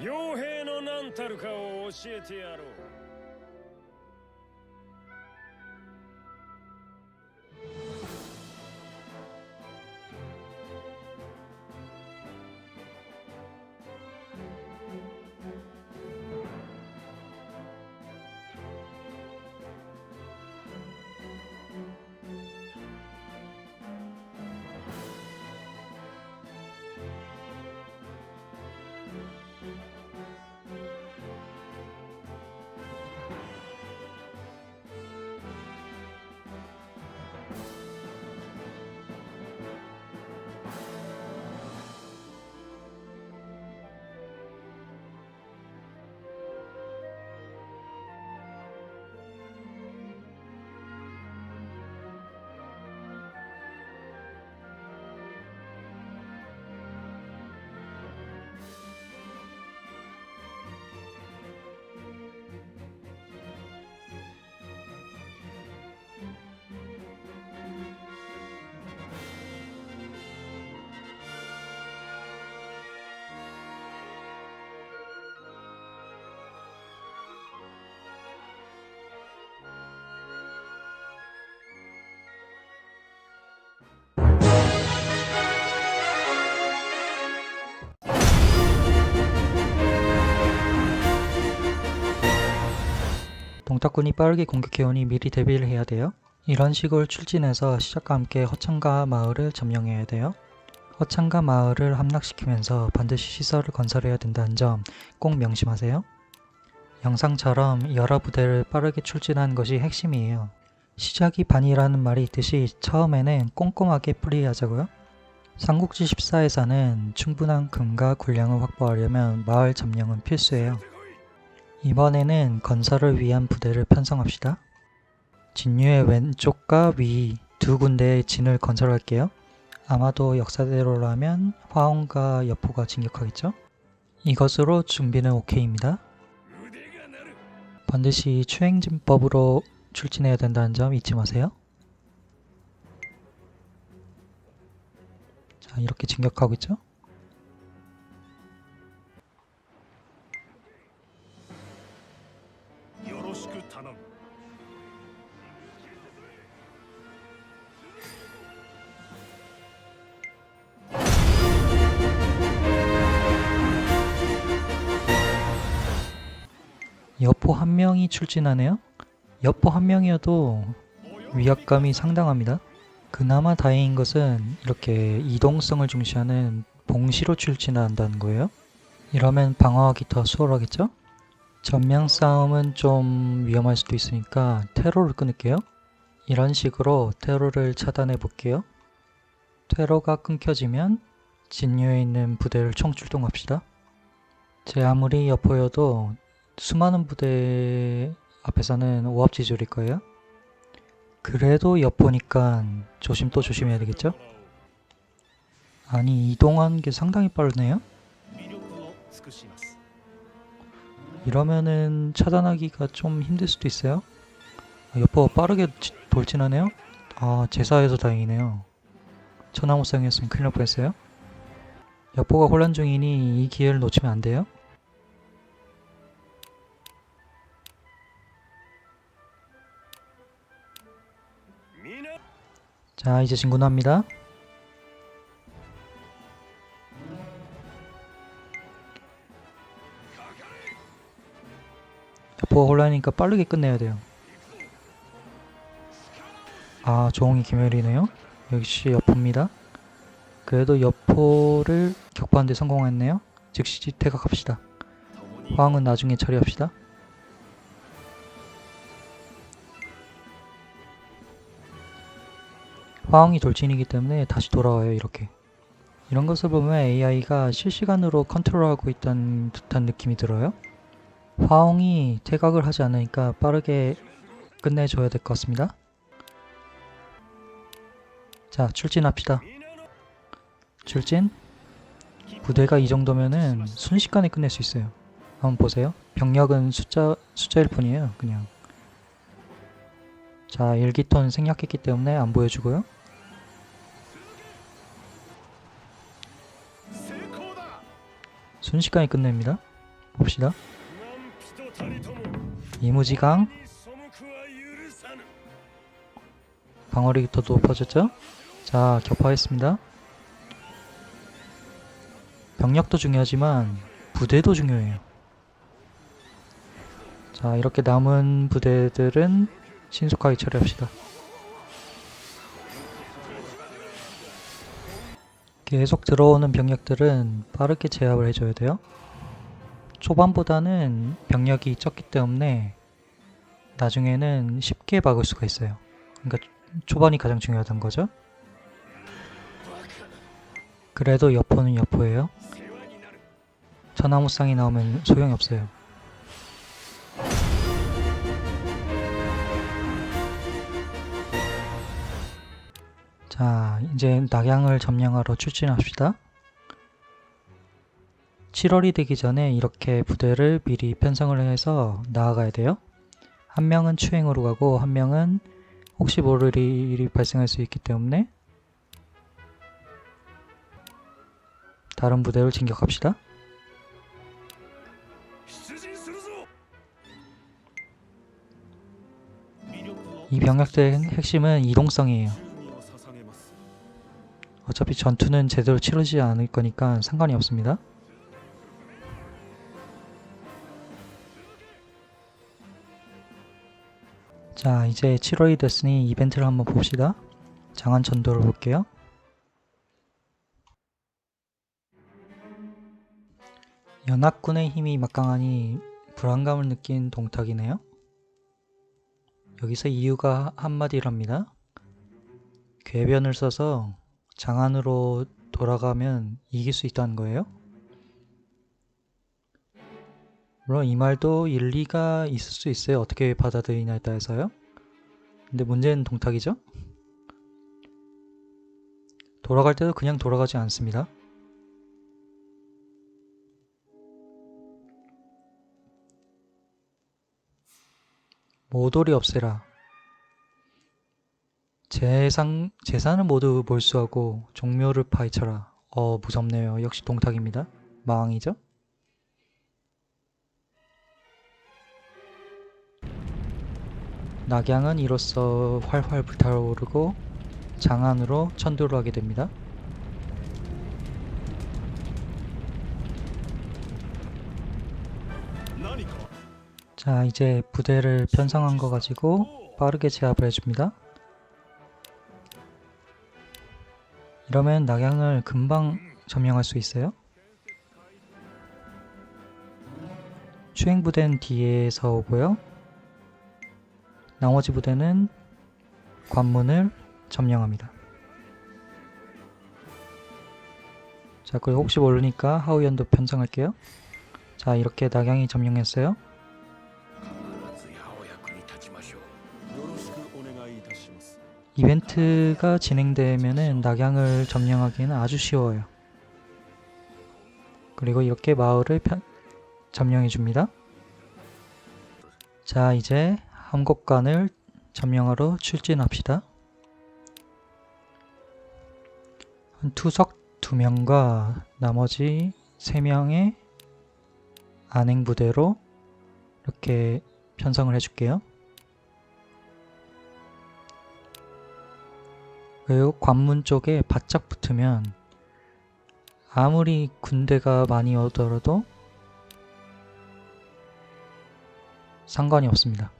傭兵の何たるかを教えてやろう。 동탁군이 빠르게 공격해오니 미리 대비를 해야 돼요. 이런 식으로 출진해서 시작과 함께 허창가 마을을 점령해야 돼요. 허창가 마을을 함락시키면서 반드시 시설을 건설해야 된다는 점 꼭 명심하세요. 영상처럼 여러 부대를 빠르게 출진하는 것이 핵심이에요. 시작이 반이라는 말이 있듯이 처음에는 꼼꼼하게 플레이하자고요. 삼국지 14에서는 충분한 금과 군량을 확보하려면 마을 점령은 필수예요. 이번에는 건설을 위한 부대를 편성합시다. 진유의 왼쪽과 위 두 군데의 진을 건설할게요. 아마도 역사대로라면 화원과 여포가 진격하겠죠? 이것으로 준비는 오케이입니다. 반드시 추행진법으로 출진해야 된다는 점 잊지 마세요. 자, 이렇게 진격하고 있죠? 그 단어 여포 한 명이 출진하네요. 여포 한 명이어도 위압감이 상당합니다. 그나마 다행인 것은 이렇게 이동성을 중시하는 봉시로 출진한다는 거예요. 이러면 방어하기 더 수월하겠죠? 전면 싸움은 좀 위험할 수도 있으니까 테러를 끊을게요. 이런 식으로 테러를 차단해 볼게요. 테러가 끊겨지면 진유에 있는 부대를 총출동합시다. 제 아무리 여포여도 수많은 부대 앞에서는 오합지졸일 거예요. 그래도 엿보니까 조심 또 조심해야 되겠죠? 아니 이동하는 게 상당히 빠르네요. 이러면은 차단하기가 좀 힘들 수도 있어요. 아, 여포가 빠르게 돌진하네요. 아 제사에서 다행이네요. 천하무쌍이었으면 큰일 날 뻔했어요. 여포가 혼란 중이니 이 기회를 놓치면 안 돼요. 자 이제 진군합니다. 여포가 혼란이니까 빠르게 끝내야 돼요. 아 조홍이 김열이네요. 역시 여포입니다. 그래도 여포를 격파하는데 성공했네요. 즉시 퇴각합시다. 화왕은 나중에 처리합시다. 화왕이 돌진이기 때문에 다시 돌아와요 이렇게 이런 것을 보면 AI가 실시간으로 컨트롤하고 있다는 듯한 느낌이 들어요 화홍이 퇴각을 하지 않으니까 빠르게 끝내줘야 될 것 같습니다. 자, 출진합시다. 출진. 부대가 이 정도면은 순식간에 끝낼 수 있어요. 한번 보세요. 병력은 숫자, 숫자일 뿐이에요. 그냥. 자, 일기톤 생략했기 때문에 안 보여주고요. 순식간에 끝냅니다. 봅시다. 이무지강? 방어력이 더 높아졌죠? 자 격파했습니다. 병력도 중요하지만 부대도 중요해요. 자 이렇게 남은 부대들은 신속하게 처리합시다. 계속 들어오는 병력들은 빠르게 제압을 해줘야 돼요. 초반보다는 병력이 적기 때문에 나중에는 쉽게 막을 수가 있어요. 그러니까 초반이 가장 중요하다는 거죠. 그래도 여포는 여포예요. 천하무쌍이 나오면 소용이 없어요. 자, 이제 낙양을 점령하러 출진합시다. 7월이 되기 전에 이렇게 부대를 미리 편성을 해서 나아가야 돼요. 한 명은 추행으로 가고 한 명은 혹시 모를 일이 발생할 수 있기 때문에 다른 부대로 진격합시다. 이 병력대의 핵심은 이동성이에요. 어차피 전투는 제대로 치러지지 않을 거니까 상관이 없습니다. 자, 이제 7월이 됐으니 이벤트를 한번 봅시다. 장안 전도를 볼게요. 연합군의 힘이 막강하니 불안감을 느낀 동탁이네요. 여기서 이유가 한마디랍니다. 궤변을 써서 장안으로 돌아가면 이길 수 있다는 거예요. 물론 이 말도 일리가 있을 수 있어요. 어떻게 받아들이냐에 따라서요. 근데 문제는 동탁이죠. 돌아갈 때도 그냥 돌아가지 않습니다. 모돌이 없애라. 재상, 재산을 모두 몰수하고 종묘를 파헤쳐라. 어, 무섭네요. 역시 동탁입니다. 마왕이죠? 낙양은 이로써 활활 불타오르고 장안으로 천도를 하게 됩니다.何か 자, 이제 부대를 편성한 거 가지고 빠르게 제압을 해줍니다. 이러면 낙양을 금방 점령할 수 있어요. 추행 부대는 뒤에서 오고요. 나머지 부대는 관문을 점령합니다. 자 그리고 혹시 모르니까 하우연도 편성할게요. 자 이렇게 낙양이 점령했어요. 이벤트가 진행되면은 낙양을 점령하기는 아주 쉬워요. 그리고 이렇게 마을을 점령해 줍니다. 자 이제 함곡관을 점령하러 출진합시다. 한 투석 두 명과 나머지 세 명의 안행 부대로 이렇게 편성을 해줄게요. 그리고 관문 쪽에 바짝 붙으면 아무리 군대가 많이 오더라도 상관이 없습니다.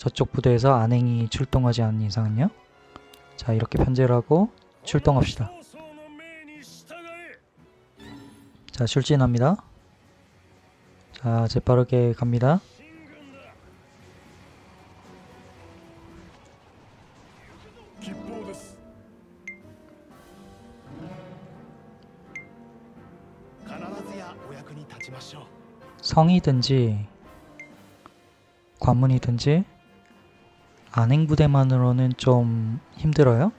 저쪽 부대에서 안행이 출동하지 않은 이상은요. 자 이렇게 편제를 하고 출동합시다. 자 출진합니다. 자 재빠르게 갑니다. 성이든지 관문이든지 안행부대만으로는 좀 힘들어요.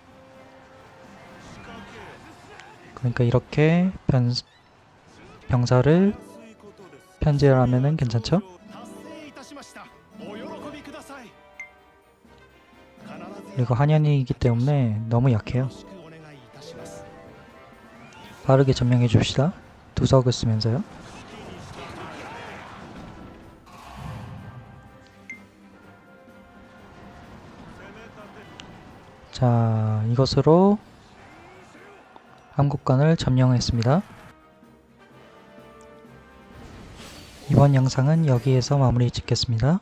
그러니까 이렇게 변, 병사를 편제하면은 괜찮죠? 그리고 한현이기 때문에 너무 약해요. 빠르게 점령해 줍시다. 두석을 쓰면서요. 자, 이것으로 함국관을 점령했습니다. 이번 영상은 여기에서 마무리 짓겠습니다.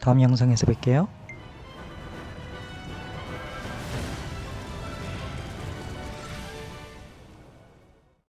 다음 영상에서 뵐게요.